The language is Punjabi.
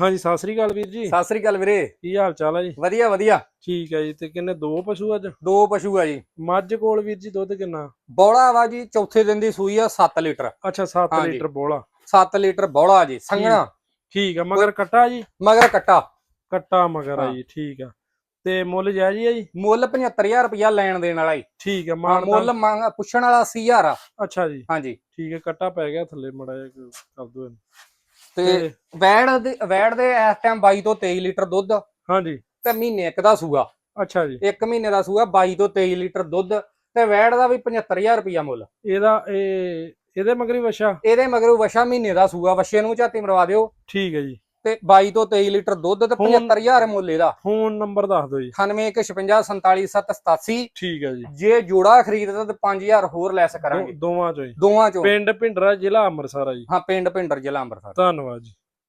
ਹਾਂਜੀ ਸਤਿ ਸ੍ਰੀ ਅਕਾਲ ਵੀਰ ਜੀ। ਸਤਿ ਸ੍ਰੀ ਅਕਾਲ ਵੀਰੇ। ਕੀ ਹਾਲ ਚਾਲ ਹੈ ਜੀ? ਵਧੀਆ ਵਧੀਆ। ਠੀਕ ਹੈ ਜੀ ਤੇ ਕਿੰਨੇ ਦੋ ਪਸ਼ੂ ਅੱਜ? ਦੋ ਪਸ਼ੂ ਆ ਜੀ। ਮੱਝ ਕੋਲ ਵੀਰ ਜੀ ਦੁੱਧ ਕਿੰਨਾ? ਬੌਲਾ ਵਾ ਜੀ ਚੌਥੇ ਦਿਨ ਦੀ ਸੂਈ ਆ 7 ਲੀਟਰ। ਅੱਛਾ 7 ਹਾਂਜੀ। ਲੀਟਰ ਬੋਲਾ 7 ਲੀਟਰ ਬੌਲਾ ਜੀ ਸੰਘਣਾ। ਠੀਕ ਆ ਮਗਰ ਕੱਟਾ ਜੀ? ਮਗਰ ਕੱਟਾ। ਕੱਟਾ ਮਗਰ ਆ। ਜੀ ਠੀਕ ਆ। ਤੇ ਮੁੱਲ ਜਾਇਜ਼ ਹੀ ਆ ਜੀ? ਮੁੱਲ 75000 ਰੁਪਇਆ ਲੈਣ ਦੇਣ ਵਾਲਾ ਜੀ। ਠੀਕ ਹਾਂ, ਮਾਨ ਮੁੱਲ ਮੰਗ ਪੁੱਛਣ ਵਾਲਾ 80000 ਆ। ਅੱਛਾ ਜੀ। ਹਾਂਜੀ। ਠੀਕ ਹੈ ਕੱਟਾ ਪੈ ਗਿਆ ਥੱਲੇ ਮੜਾ ਜਿਹਾ ਕਰ ਦੋ ਇਹਨੂੰ। ਤੇ ਵੈੜ ਦੇ ਵੈੜ ਦੇ ਇਸ ਟਾਈਮ 22 ਤੋਂ 23 ਲੀਟਰ ਦੁੱਧ। ਹਾਂਜੀ। ਤੇ ਮਹੀਨੇ ਇੱਕ ਦਾ ਸੂਆ। ਅੱਛਾ ਜੀ। ਇੱਕ ਮਹੀਨੇ ਦਾ ਸੂਆ 22 ਤੋਂ 23 ਲੀਟਰ ਦੁੱਧ। ਤੇ ਵੈੜ ਦਾ ਵੀ 75000 ਰੁਪਇਆ ਮੁੱਲ। ਇਹਦਾ ਇਹ ਇਹਦੇ ਮਗਰੀ ਵਛਾ ਇਹਦੇ ਮਗਰੋਂ ਵਸ਼ਾ ਮਹੀਨੇ ਦਾ ਸੂਆ। ਵਸ਼ੇ ਨੂੰ ਝਾਤੀ ਮਰਵਾ ਦਿਓ। ਠੀਕ ਹੈ ਜੀ। ਤੇ 22 ਤੋਂ 23 ਲੀਟਰ ਦੁੱਧ ਤੇ ਹੁਣ- 75000 ਮੁੱਲ ਇਹਦਾ। ਫੋਨ ਨੰਬਰ ਦੱਸ ਦਿਓ ਜੀ। 9815477787 ਠੀਕ ਹੈ ਜੀ। ਜੇ ਜੋੜਾ ਖਰੀਦਦਾ ਤਾਂ 5000 ਹੋਰ ਲੈਸ ਦੋ- ਕਰਾਂਗੇ ਦੋਵਾਂ ਚੋਂ ਦੋਵਾਂ ਚੋਂ। ਪਿੰਡ ਭਿੰਡਰਾ ਜ਼ਿਲ੍ਹਾ ਅੰਮ੍ਰਿਤਸਰ ਆ ਜੀ। ਹਾਂ ਪਿੰਡ ਪਿੰਡਰ ਜ਼ਿਲ੍ਹਾ ਅੰਮ੍ਰਿਤਸਰ। ਧੰਨਵਾਦ ਜੀ।